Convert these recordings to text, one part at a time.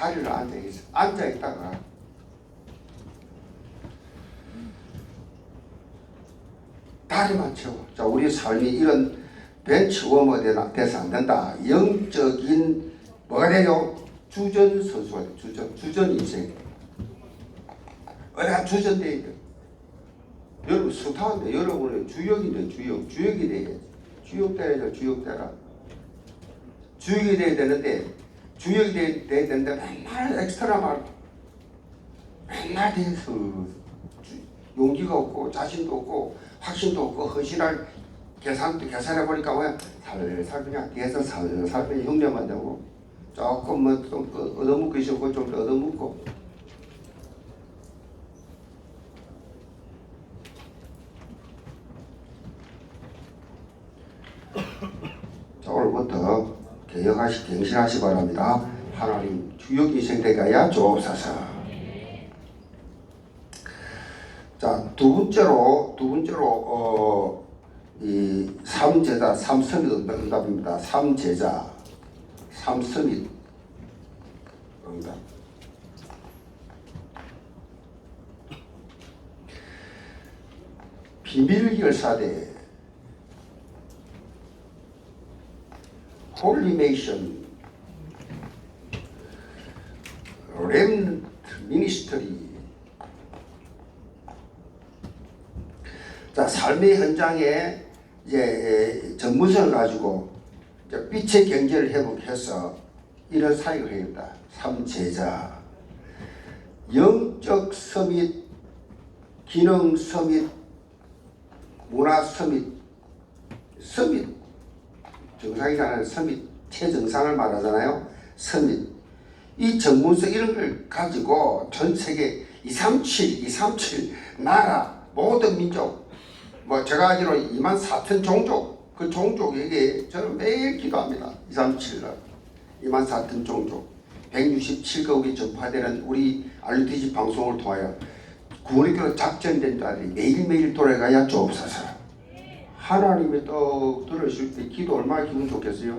자리를 앉아 있어. 앉아 있다가 다리만 채워. 자, 우리 삶이 이런 돼서 안 된다. 영적인 뭐가 돼요? 주전 선수가 돼. 주전 주전 인생. 어디가 주전돼 있다. 여러분 스타인데 여러분의 주역인데 주역 주역이 돼야지. 주역 돼야죠. 주역 되라. 주역이 돼야 되는데 주역이 돼야, 돼야 되는데 맨날 엑스트라 말 맨날 돼서 주- 용기가 없고 자신도 없고 확신도 없고 허실할 계산도 계산해 보니까 뭐야 살살 그냥 뒤에서 살살 그냥 흉내만 내고 조금 뭐좀 얻어먹고 싶고 좀 얻어먹고 자 개혁하시 갱신하시 바랍니다. 하나님 주역 인생 되게 하여 주옵소서. 자, 두 번째로 두 번째로 어, 이 삼제자 삼서밋 응답입니다. 삼제자 삼서밋 응답. 비밀 결사대 홀리메이션 렘 미니스터리 자 삶의 현장에 이제 전문성을 가지고 이제 빛의 경제를 회복해서 이런 사역을 해야겠다. 삼제자. 영적 서밋 기능 서밋 문화 서밋 서밋 정상이라는 서밋 최정상을 말하잖아요. 서밋 이 전문성 이런 걸 가지고 전 세계 237, 237 나라 모든 민족 뭐 제가 알기로 2만 4천 종족 그 종족에게 저는 매일 기도합니다. 237날 2만 4천 종족 167개국이 전파되는 우리 RTG 방송을 통하여 구원의 교로 작전된 자들이 매일매일 돌아가야 주옵소서. 하나님이 또 들으실 때 기도 얼마나 기분 좋겠어요?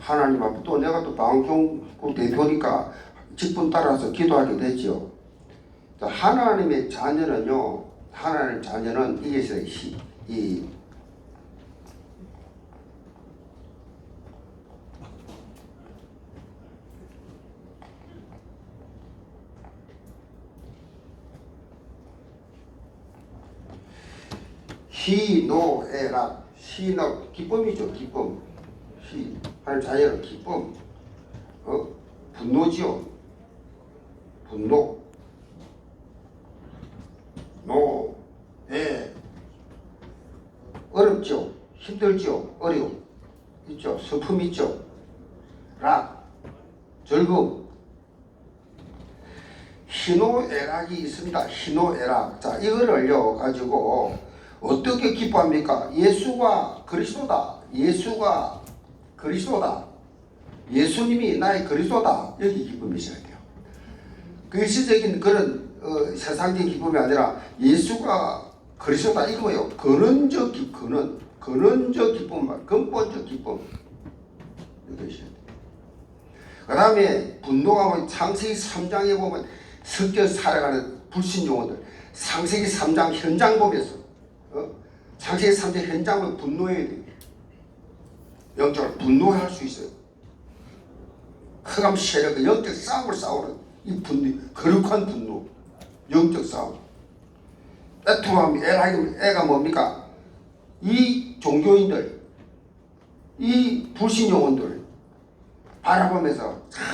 하나님 앞에 또 내가 또 방송국 대표니까 직분 따라서 기도하게. 자, 하나님의 자녀는요, 하나님 자녀는 이게. 이, 희노애락 희노 기쁨이죠 기쁨. 희 자녀는 기쁨. 어? 분노지요. 분노. 노 애 어렵죠. 힘들죠. 어려움. 있죠. 슬픔 있죠. 락. 즐거움. 희노애락이 있습니다. 희노애락. 자 이거를요 가지고 어떻게 기뻐합니까? 예수가 그리스도다. 예수가 그리스도다. 예수님이 나의 그리스도다. 여기 기쁨이 있어야 돼요. 그 일시적인 그런 어, 세상적인 기쁨이 아니라 예수가 그리스도다 이거예요. 근원적 기, 근원, 근원적 기쁨 말, 근본적 기쁨. 이것이. 그 다음에 분노가 뭐 창세기 3장에 보면 섞여 살아가는 불신 영혼들, 창세기 3장 현장 보면서, 어? 창세기 3장 현장 보면 분노해야 돼. 영적으로 분노할 수 있어요. 흑암 세력, 영적 싸움을 싸우는 이 분노, 거룩한 분노, 영적 싸움. 애통함, 애락이, 애가 뭡니까? 이 종교인들, 이 불신 영혼들 바라보면서 참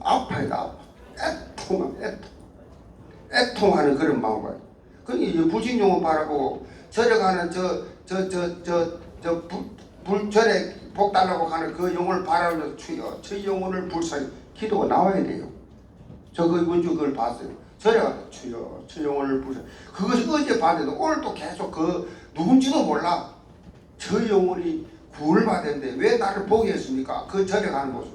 아파요, 아파. 애통함, 애통. 애통하는 그런 마음을. 그이 불신 영혼 바라보고 절에 가는 저, 저, 저, 저, 저, 불, 불절에 복 달라고 하는 그 영혼을 바라보면서 주여, 저 영혼을 불쌍히 기도가 나와야 돼요. 저그 문주 그걸 봤어요. 저래가 주여 저 영혼을 부셔. 그것이 어제 봤는데 오늘 또 계속 그 누군지도 몰라. 저 영혼이 구원을 받았는데 왜 나를 보게 했습니까? 그 절에 가는 모습.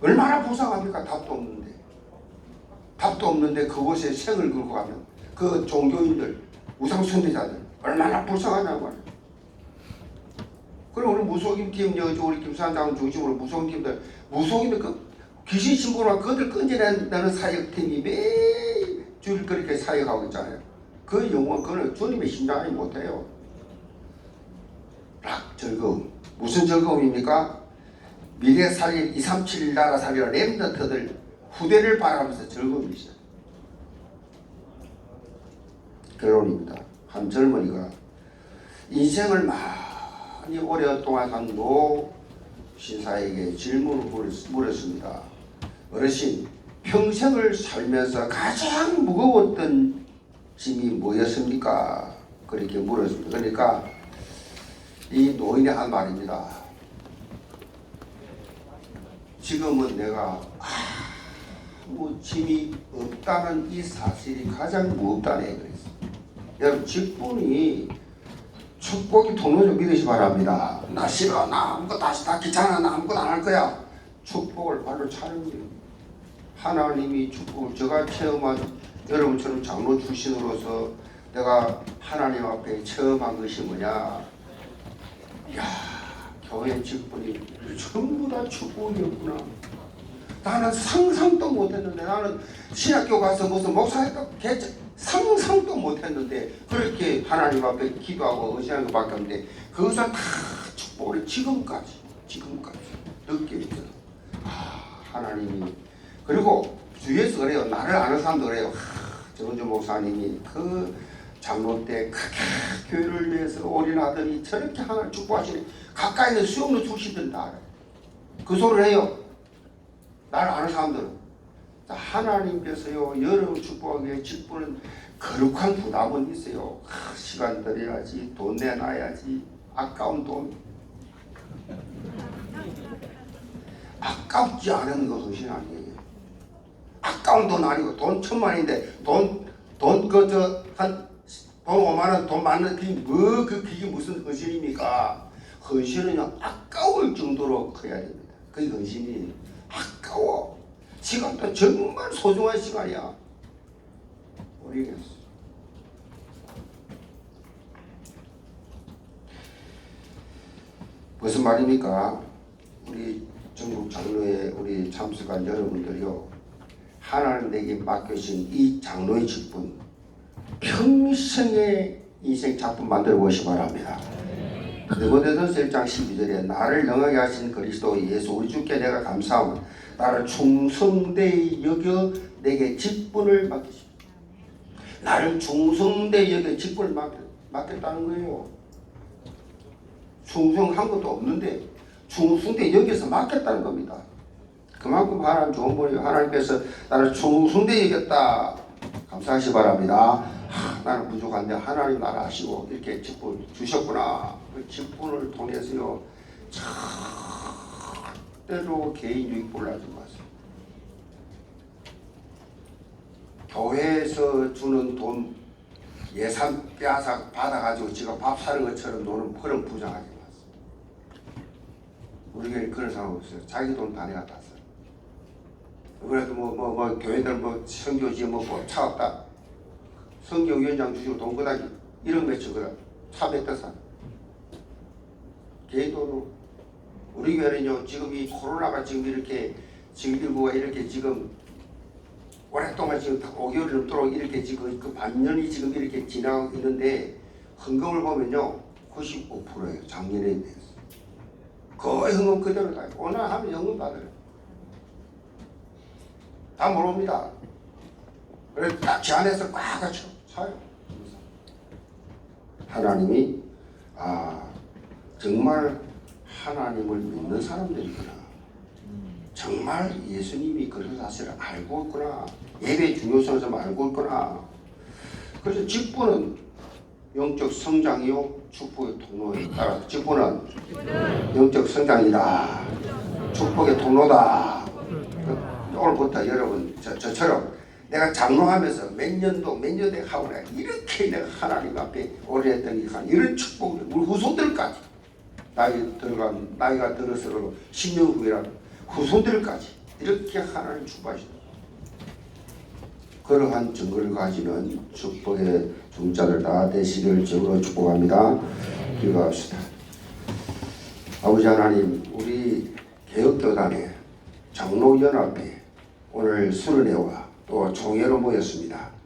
얼마나 불쌍합니까? 답도 없는 데. 답도 없는데 그곳에 생을 걸고 가면 그 종교인들, 우상 숭배자들 얼마나 불쌍하냐고 말이야. 그럼 우리 무속인팀 여기 우리 김사장 중심으로 무속인팀들 무속인들 그 귀신 신부랑 그들 끈질내는 사역팀이 매주 그렇게 사역하고 있잖아요. 그 영혼 그는 주님의 심장이 못해요. 락 즐거움 무슨 즐거움입니까? 미래 살릴 2, 3, 7 나라 살릴 렘넌트들 후대를 바라면서 즐거움이죠. 결론입니다. 한 젊은이가 인생을 많이 오랫동안 산노 신사에게 질문을 물었- 물었습니다. 어르신, 평생을 살면서 가장 무거웠던 짐이 뭐였습니까? 그렇게 물었습니다. 그러니까 이 노인이 한 말입니다. 지금은 내가 아무 짐이 없다는 이 사실이 가장 무겁다네 그랬어. 여러분 직분이 축복이 좀 믿으시 바랍니다. 나 싫어, 나 아무것도 다시 다 귀찮아, 나 아무것도 안 할 거야. 축복을 발로 차는 거예요. 하나님이 축복을 제가 체험한 여러분처럼 장로 출신으로서 내가 하나님 앞에 체험한 것이 뭐냐? 이야, 교회 직분이 전부 다 축복이었구나. 나는 상상도 못했는데 나는 신학교 가서 무슨 목사했다 개체 상상도 못했는데 그렇게 하나님 앞에 기도하고 의지하는 것밖에 없는데 그것을 다 축복을 지금까지 지금까지 느끼고 있어요. 아 하나님이. 그리고 주위에서 그래요. 나를 아는 사람도 그래요. 하, 정은주 목사님이 그 장로 때 크게 교회를 위해서 올인하더니 저렇게 하나님 축복하시니 가까이 있는 수영로 출시든 다. 알아요 그 소리를 해요 나를 아는 사람들은 자, 하나님께서요 여러분 축복하기 위해 직분은 거룩한 부담은 있어요. 아, 시간 들여야지 돈 내놔야지. 아까운 돈. 아깝지 않은 것은 아니에요. 아까운 돈 아니고 돈 천만인데 돈 돈 그저 한돈 5만 원돈 많은 그게 뭐그 그게 무슨 헌신입니까? 헌신은요 아까울 정도로 커야 됩니다. 그게 헌신이에요. 시간도 정말 소중한 시간이야. 모르겠어. 무슨 말입니까? 우리 전국 장로회 우리 참석한 여러분들이요. 하나님 내게 맡겨진 이 장로의 직분 평생의 인생 작품 만들어 보시 바랍니다. 디모데전서 1장 12절에 나를 영하게 하신 그리스도 예수 우리 주께 내가 감사하고 나를 충성되이 여겨 내게 직분을 맡기시 나를 충성되이 여겨 직분을 맡, 맡겼다는 거예요. 충성한 것도 없는데 충성되이 여겨서 맡겼다는 겁니다. 그만큼 하나님 좋은 분이 하나님께서 나를 충성되이 여겼다. 감사하시 바랍니다 하, 나는 부족한데 하나님 나를 아시고 이렇게 직분 주셨구나. 그 직분을 통해서요 절대로 개인 유익불을 하지 마세요 교회에서 주는 돈 예산 빼앗아 받아가지고 지가 밥 사는 것처럼 노는 그런 부정하지 마세요. 우리 교회 그런 사람 없어요. 자기 돈 다 내가 다 써요. 그래도 뭐 뭐 뭐 교회들 뭐 선교지 뭐 뭐 차 없다 성경위원장 주시고 돈 그다지 이런 거사 개인 돈으로 우리 교회는요 지금 이 코로나가 지금 이렇게 지금 이렇게 지금 오랫동안 지금 다 5개월이 넘도록 이렇게 지금 그 반년이 지금 이렇게 지나고 있는데 헌금을 보면요 95%예요 작년에 비해서. 거의 헌금 그대로 다 오늘 하면 헌금 받아요. 다 모릅니다. 그래서 딱 제안해서 꽉 갖춰 사요. 하나님이 아 정말 하나님을 믿는 사람들이구나. 정말 예수님이 그런 사실을 알고 있구나. 예배의 중요성을 좀 알고 있구나. 그래서 직분은 영적 성장이요 축복의 통로에 따라 직분은 영적 성장이다. 축복의 통로다. 그 오늘부터 여러분 저, 저처럼 내가 장로하면서 몇 년도 몇 년대 하고 내가 이렇게 내가 하나님 앞에 오래 했더니 한 이런 축복을 우리 후손들까지 나이 들어간 나이가 들어서 10년 후에라도 후손들까지 이렇게 하나님 축복하시다. 그러한 증거를 가지는 축복의 종자들 다 되시길 적으로 축복합니다. 기도합시다. 아버지 하나님 우리 개혁교단의 장로연합회 오늘 수련회와 또 총회로 모였습니다.